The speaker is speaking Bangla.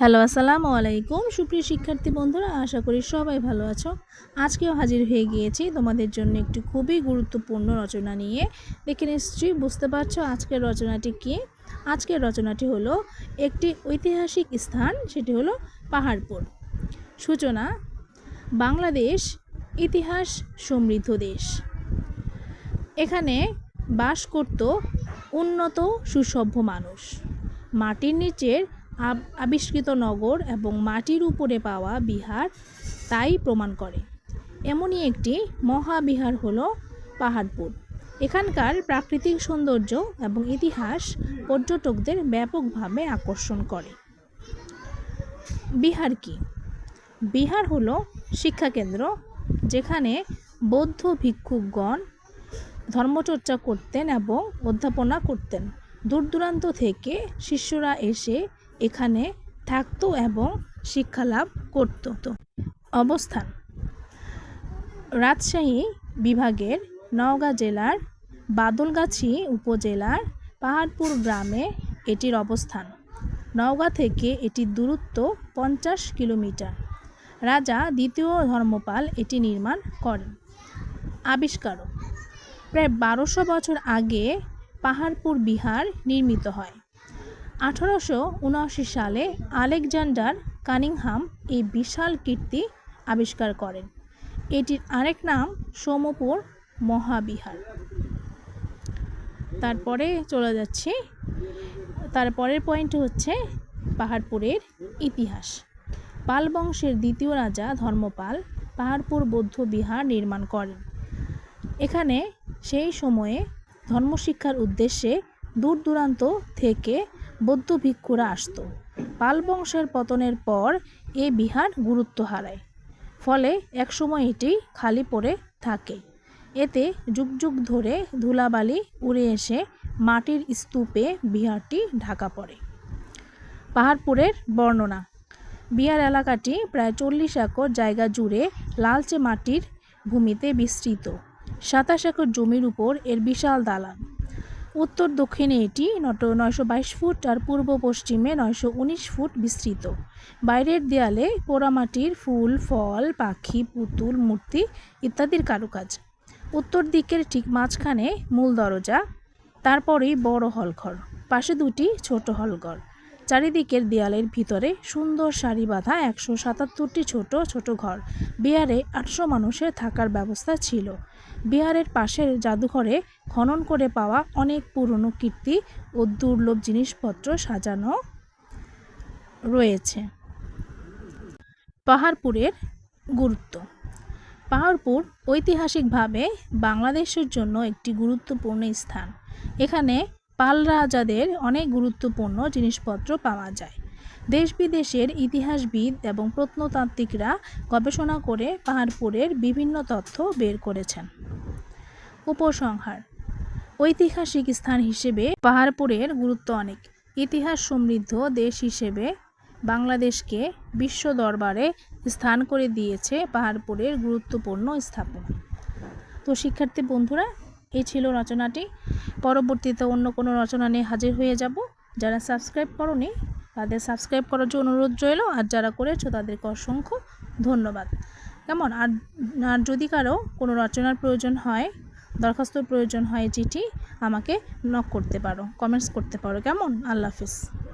হ্যালো, আসসালামু আলাইকুম। সুপ্রিয় শিক্ষার্থী বন্ধুরা, আশা করি সবাই ভালো আছো। আজকেও হাজির হয়ে গিয়েছি তোমাদের জন্য একটি খুবই গুরুত্বপূর্ণ রচনা নিয়ে। দেখে নিশ্চয়ই বুঝতে পারছ আজকের রচনাটি কি। আজকের রচনাটি হলো একটি ঐতিহাসিক স্থান, সেটি হলো পাহাড়পুর। সূচনা, বাংলাদেশ ইতিহাস সমৃদ্ধ দেশ। এখানে বাস করত উন্নত, সুসভ্য মানুষ। মাটির নিচের আবিষ্কৃত নগর এবং মাটির উপরে পাওয়া বিহার তাই প্রমাণ করে। এমনই একটি মহাবিহার হল পাহাড়পুর। এখানকার প্রাকৃতিক সৌন্দর্য এবং ইতিহাস পর্যটকদের ব্যাপকভাবে আকর্ষণ করে। বিহার কি? বিহার হলো শিক্ষাকেন্দ্র যেখানে বৌদ্ধ ভিক্ষুকগণ ধর্মচর্চা করতেন এবং অধ্যাপনা করতেন। দূর দূরান্ত থেকে শিষ্যরা এসে এখানে থাকতো এবং শিক্ষালাভ করত। অবস্থান, রাজশাহী বিভাগের নওগাঁ জেলার বাদলগাছি উপজেলার পাহাড়পুর গ্রামে এটির অবস্থান। নওগাঁ থেকে এটির দূরত্ব পঞ্চাশ কিলোমিটার। রাজা দ্বিতীয় ধর্মপাল এটি নির্মাণ করেন। আবিষ্কারক, প্রায় বারোশো বছর আগে পাহাড়পুর বিহার নির্মিত হয়। আঠারোশো উনআশি সালে আলেকজান্ডার কানিংহাম এই বিশাল কীর্তি আবিষ্কার করেন। এটির আরেক নাম সোমপুর মহাবিহার। তারপরে চলে যাচ্ছি তারপরের পয়েন্ট হচ্ছে পাহাড়পুরের ইতিহাস। পাল বংশের দ্বিতীয় রাজা ধর্মপাল পাহাড়পুর বৌদ্ধ বিহার নির্মাণ করেন। এখানে সেই সময়ে ধর্মশিক্ষার উদ্দেশ্যে দূর দূরান্ত থেকে বৌদ্ধ ভিক্ষুরা আসতো। পাল বংশের পতনের পর এ বিহার গুরুত্ব হারায়। ফলে একসময় এটি খালি পড়ে থাকে। এতে যুগ যুগ ধরে ধুলাবালি উড়ে এসে মাটির স্তূপে বিহারটি ঢাকা পড়ে। পাহাড়পুরের বর্ণনা, বিহার এলাকাটি প্রায় চল্লিশ একর জায়গা জুড়ে লালচে মাটির ভূমিতে বিস্তৃত। সাতাশ একর জমির উপর এর বিশাল দালান। উত্তর দক্ষিণে এটি নট নয়শো বাইশ ফুট আর পূর্ব পশ্চিমে নয়শো উনিশ ফুট বিস্তৃত। বাইরের দেয়ালে পোড়ামাটির ফুল, ফল, পাখি, পুতুল, মূর্তি ইত্যাদির কারুকাজ। উত্তর দিকের ঠিক মাঝখানে মূল দরজা, তারপরেই বড় হলঘর, পাশে দুটি ছোট হলঘর। চারিদিকের দেয়ালের ভিতরে সুন্দর সারি বাঁধা একশো সাতাত্তরটি ছোট ছোট ঘর। বিহারে আটশো মানুষের থাকার ব্যবস্থা ছিল। বিহারের পাশের জাদুঘরে খনন করে পাওয়া অনেক পুরনো কীর্তি ও দুর্লভ জিনিসপত্র সাজানো রয়েছে। পাহাড়পুরের গুরুত্ব। পাহাড়পুর ঐতিহাসিকভাবে বাংলাদেশের জন্য একটি গুরুত্বপূর্ণ স্থান। এখানে পাল রাজাদের অনেক গুরুত্বপূর্ণ জিনিসপত্র পাওয়া যায়। দেশ বিদেশের ইতিহাসবিদ এবং প্রত্নতাত্ত্বিকরা গবেষণা করে পাহাড়পুরের বিভিন্ন তথ্য বের করেছেন। উপসংহার, ঐতিহাসিক স্থান হিসেবে পাহাড়পুরের গুরুত্ব অনেক। ইতিহাস সমৃদ্ধ দেশ হিসেবে বাংলাদেশকে বিশ্ব দরবারে স্থান করে দিয়েছে পাহাড়পুরের গুরুত্বপূর্ণ স্থাপনা। তো শিক্ষার্থী বন্ধুরা এই ছিল রচনাটি। পরবর্তীতে অন্য কোনো রচনা নিয়ে হাজির হয়ে যাব। যারা সাবস্ক্রাইব করনি, তাদের সাবস্ক্রাইব করার জন্য অনুরোধ রইল। আর যারা করেছ, তাদেরকে অসংখ্য ধন্যবাদ। কেমন? আর আর যদি কারও কোনো রচনার প্রয়োজন হয় দরখাস্তর প্রয়োজন হয় চিঠি, আমাকে নক করতে পারো কমেন্টস করতে পারো। কেমন? আল্লাহ হাফিজ।